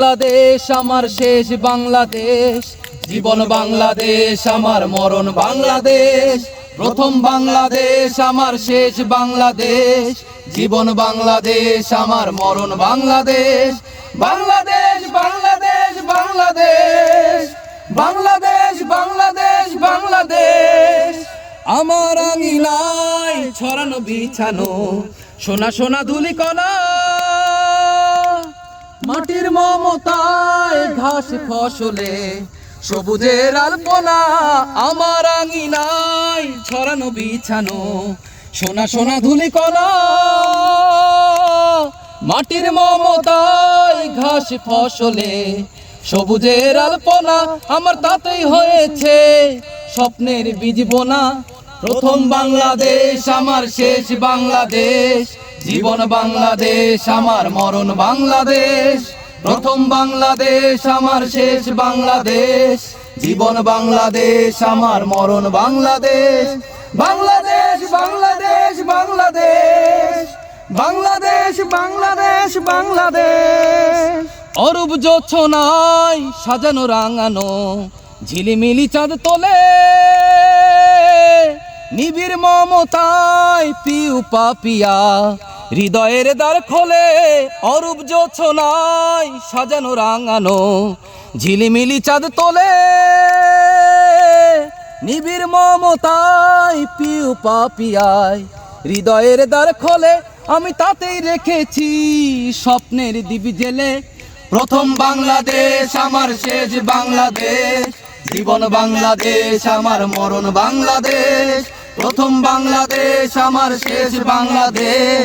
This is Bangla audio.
বাংলাদেশ, আমার শেষ বাংলাদেশ। জীবন বাংলাদেশ, আমার মরণ বাংলাদেশ। প্রথম বাংলাদেশ, আমার শেষ বাংলাদেশ। জীবন বাংলাদেশ, আমার মরণ বাংলাদেশ। বাংলাদেশ বাংলাদেশ বাংলাদেশ। বাংলাদেশ বাংলাদেশ বাংলাদেশ। আমার আঙিনায় ছড়ানো বিছানো। সোনা সোনা, ধুলি কণা মাটির মমতায় ঘাস ফসলে, সবুজের আলপনা আমার আঙিনায় ছড়ানো বিছানো, সোনা সোনা ধুলি কলা। মাটির মমতায় ঘাস ফসলে, সবুজের আলপনা আমার তাতেই হয়েছে। স্বপ্নের বীজ বোনা, প্রথম বাংলাদেশ, আমার শেষ বাংলাদেশ। জীবন বাংলাদেশ, আমার মরণ বাংলাদেশ। প্রথম বাংলাদেশ, আমার শেষ বাংলাদেশ। জীবন বাংলাদেশ, আমার মরণ বাংলাদেশ। বাংলাদেশ বাংলাদেশ বাংলাদেশ। বাংলাদেশ বাংলাদেশ বাংলাদেশ। অরূপ যোছনায় সাজানো রাঙানো ঝিলিমিলি চাঁদ তোলে। নিবিড় মমতায় পিউ পাপিয়া হৃদয়ের দ্বার খোলে, অরূপ যোছনায় সাজানো রাঙানো, ঝিলিমিলি চাঁদ তোলে। নিবিড় মমতায় পিউ পাপিয়ায় হৃদয়ের দ্বার খোলে, আমি তাতেই রেখেছি স্বপ্নের দিবি জেলে। প্রথম বাংলাদেশ, আমার শেষ বাংলাদেশ, জীবন বাংলাদেশ, আমার মরণ বাংলাদেশ। প্রথম বাংলাদেশ, আমার শেষ বাংলাদেশ